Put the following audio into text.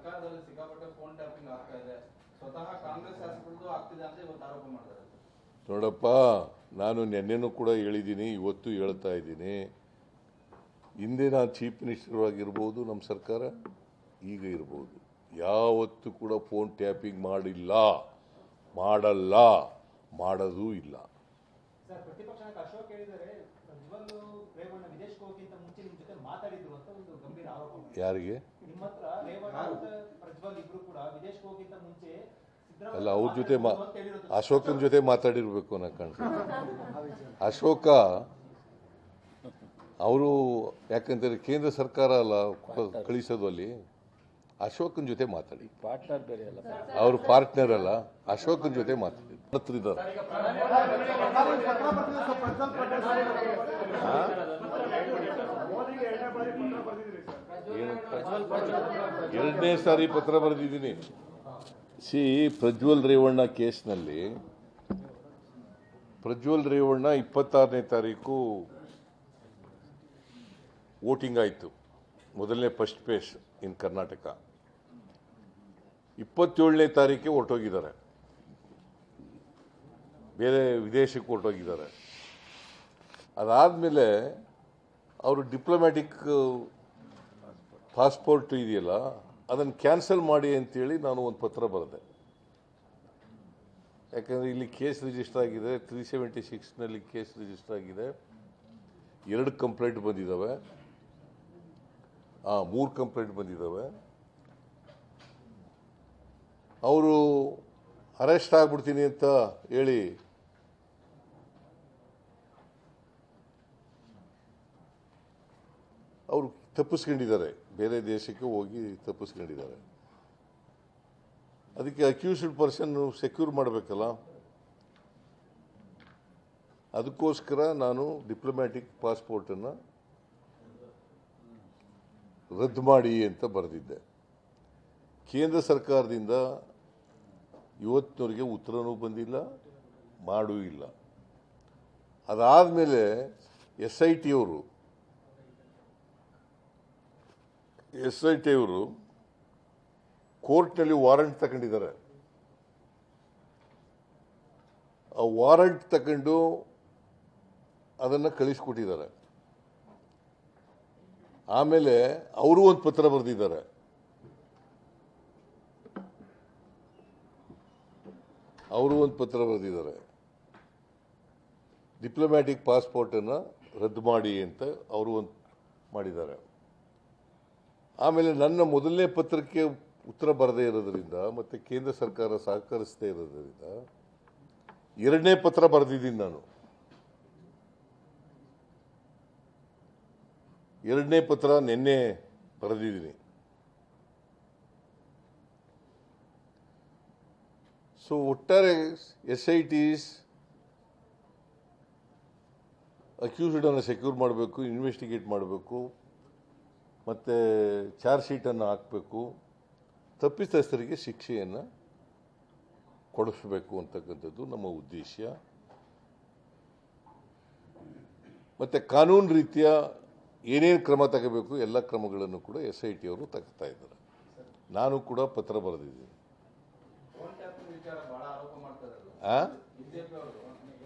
ಸರ್ಕಾರದಲ್ಲಿ ಸಿಕ್ಕಾಪಟ್ಟೆ phone tapping ಆಗ್ತಾ ಇದೆ. ಸ್ವತಃ ಕಾಂಗ್ರೆಸ್ ಶಾಸಕರದ್ದು ಆಗ್ತಿದೆ ಅಂತ ಇವತ್ತು ಆರೋಪ ಮಾಡ್ತಾರೆ ನೋಡಪ್ಪ ನಾನು ನಿನ್ನೆನೂ ಕೂಡ ಹೇಳಿದ್ದೀನಿ ಇವತ್ತು ಹೇಳ್ತಾ ಇದ್ದೀನಿ. ಹಿಂದೆ ನಾನು ಚೀಫ್ ಮಿನಿಸ್ಟರ್ ಆಗಿರ್ಬೋದು ನಮ್ಮ ಸರ್ಕಾರ ಈಗ ಇರ್ಬೋದು. ಯಾವತ್ತೂ ಕೂಡ ಫೋನ್ ಟ್ಯಾಪಿಂಗ್ ಮಾಡಿಲ್ಲ. ಮಾಡಲ್ಲ. ಮಾಡೋದೂ ಇಲ್ಲ. ಸರ್ ಪ್ರತಿಪಕ್ಷ ನಾಯಕ ಅಶೋಕ್ ಹೇಳಿದರೆ ಪ್ರಜ್ವಲ್ ರೇವಣ್ಣ ವಿದೇಶಕ್ಕೆ ಹೋಗಿಂತ ಮುಂಚೆ ನಿಮ್ ಜೊತೆ ಮಾತಾಡಿದ್ರು ಅಂತ ಒಂದು ಗಂಭೀರ ಆರೋಪ ಮಾಡಿದ್ರು. ಯಾರಿಗೆ? ಅಲ್ಲ ಅವ್ರ ಜೊತೆ ಮಾ ಅಶೋಕನ ಜೊತೆ ಮಾತಾಡಿರ್ಬೇಕು ಅನ್ನೋ ಕಾಣ್ತದೆ ಅಶೋಕ ಅವರು ಯಾಕಂದ್ರೆ ಕೇಂದ್ರ ಸರ್ಕಾರ ಅಲ್ಲ ಕಳಿಸೋದು ಅಲ್ಲಿ ಅಶೋಕನ ಜೊತೆ ಮಾತಾಡಿ ಪಾರ್ಟ್ನರ್ ಬೇರೆ ಅಲ್ಲ ಅವ್ರ ಪಾರ್ಟ್ನರ್ ಅಲ್ಲ ಅಶೋಕನ ಜೊತೆ ಮಾತಾಡಿ ಹತ್ರ ಇದ್ದಾರೆ ಎರಡನೇ ಸಾರಿ ಪತ್ರ ಬರೆದಿದ್ದೀನಿ. ಸಿ, ಪ್ರಜ್ವಲ್ ರೇವಣ್ಣ ಕೇಸ್ನಲ್ಲಿ. ಪ್ರಜ್ವಲ್ ರೇವಣ್ಣ ಇಪ್ಪತ್ತಾರನೇ ತಾರೀಕು ವೋಟಿಂಗ್ ಆಯಿತು. ಮೊದಲನೇ ಫಸ್ಟ್ ಪೇಸ್ ಇನ್ ಕರ್ನಾಟಕ. ಇಪ್ಪತ್ತೇಳನೇ ತಾರೀಕಿಗೆ ಹೊರಟೋಗಿದ್ದಾರೆ. ಬೇರೆ ವಿದೇಶಕ್ಕೆ ಹೊರಟೋಗಿದ್ದಾರೆ. ಅದಾದಮೇಲೆ ಅವರು ಡಿಪ್ಲೊಮ್ಯಾಟಿಕ್ ಪಾಸ್ಪೋರ್ಟ್ ಇದೆಯಲ್ಲ, ಅದನ್ನು ಕ್ಯಾನ್ಸಲ್ ಮಾಡಿ ಅಂತೇಳಿ ನಾನು ಒಂದು ಪತ್ರ ಬರೆದೆ. ಯಾಕಂದರೆ ಇಲ್ಲಿ ಕೇಸ್ ರಿಜಿಸ್ಟರ್ ಆಗಿದೆ ತ್ರೀ ಸೆವೆಂಟಿ ಸಿಕ್ಸ್ನಲ್ಲಿ ಕೇಸ್ ರಿಜಿಸ್ಟರ್ ಆಗಿದೆ. ಎರಡು ಕಂಪ್ಲೇಂಟ್ ಬಂದಿದ್ದಾವೆ ಹಾಂ ಮೂರು ಕಂಪ್ಲೇಂಟ್ ಬಂದಿದ್ದಾವೆ ಅವರು ಅರೆಸ್ಟ್ ಆಗ್ಬಿಡ್ತೀನಿ ಅಂತ ಹೇಳಿ ಅವರು ತಪ್ಪಿಸ್ಕೊಂಡಿದ್ದಾರೆ. ಬೇರೆ ದೇಶಕ್ಕೆ ಹೋಗಿ ತಪ್ಪಿಸ್ಕೊಂಡಿದ್ದಾರೆ. ಅದಕ್ಕೆ ಅಕ್ಯೂಸ್ಡ್ ಪರ್ಸನ್ ಸೆಕ್ಯೂರ್ ಮಾಡಬೇಕಲ್ಲ? ಅದಕ್ಕೋಸ್ಕರ ನಾನು ಡಿಪ್ಲೊಮ್ಯಾಟಿಕ್ ಪಾಸ್ಪೋರ್ಟನ್ನು ರದ್ದು ಮಾಡಿ ಅಂತ ಬರೆದಿದ್ದೆ. ಕೇಂದ್ರ ಸರ್ಕಾರದಿಂದ ಇವತ್ತಿನವರಿಗೆ ಉತ್ತರನೂ ಬಂದಿಲ್ಲ, ಮಾಡೂ ಇಲ್ಲ. ಅದಾದಮೇಲೆ ಎಸ್ ಐ ಟಿ ಅವರು ಎಸ್ ಐ ಟಿ ಅವರು ಕೋರ್ಟ್ನಲ್ಲಿ ವಾರಂಟ್ ತಗೊಂಡಿದ್ದಾರೆ. ಆ ವಾರಂಟ್ ತಗೊಂಡು ಅದನ್ನು ಕಳಿಸ್ಕೊಟ್ಟಿದ್ದಾರೆ. ಆಮೇಲೆ ಅವರು ಒಂದು ಪತ್ರ ಬರೆದಿದ್ದಾರೆ. ಅವರು ಒಂದು ಪತ್ರ ಬರೆದಿದ್ದಾರೆ. ಡಿಪ್ಲೊಮ್ಯಾಟಿಕ್ ಪಾಸ್ಪೋರ್ಟನ್ನು ರದ್ದು ಮಾಡಿ ಅಂತ ಅವರು ಒಂದು ಮಾಡಿದ್ದಾರೆ. ಆಮೇಲೆ ನನ್ನ ಮೊದಲನೇ ಪತ್ರಕ್ಕೆ ಉತ್ತರ ಬರದೇ ಇರೋದರಿಂದ ಮತ್ತು ಕೇಂದ್ರ ಸರ್ಕಾರ ಸಹಕರಿಸದೇ ಇರೋದರಿಂದ ಎರಡನೇ ಪತ್ರ ಬರೆದಿದ್ದೀನಿ ನಾನು. ಎರಡನೇ ಪತ್ರ ನಿನ್ನೆ ಬರೆದಿದ್ದೀನಿ. ಸೊ ಒಟ್ಟಾರೆ ಎಸ್ ಐ ಟಿಸ್ ಅಕ್ಯೂಸ್ಡನ್ನು ಸೆಕ್ಯೂರ್ ಮಾಡಬೇಕು ಇನ್ವೆಸ್ಟಿಗೇಟ್ ಮಾಡಬೇಕು. ಮತ್ತು ಚಾರ್ಜ್ ಶೀಟನ್ನು ಹಾಕಬೇಕು ತಪ್ಪಿತಸ್ಥರಿಗೆ ಶಿಕ್ಷೆಯನ್ನು ಕೊಡಿಸಬೇಕು ಅಂತಕ್ಕಂಥದ್ದು ನಮ್ಮ ಉದ್ದೇಶ. ಮತ್ತು ಕಾನೂನು ರೀತಿಯ ಏನೇನು ಕ್ರಮ ತಗೋಬೇಕು ಎಲ್ಲ ಕ್ರಮಗಳನ್ನು ಕೂಡ ಎಸ್ ಐ ಟಿ ಅವರು ತಗೋತಾ ಇದ್ದಾರೆ. ನಾನು ಕೂಡ ಪತ್ರ ಬರೆದಿದ್ದೀನಿ.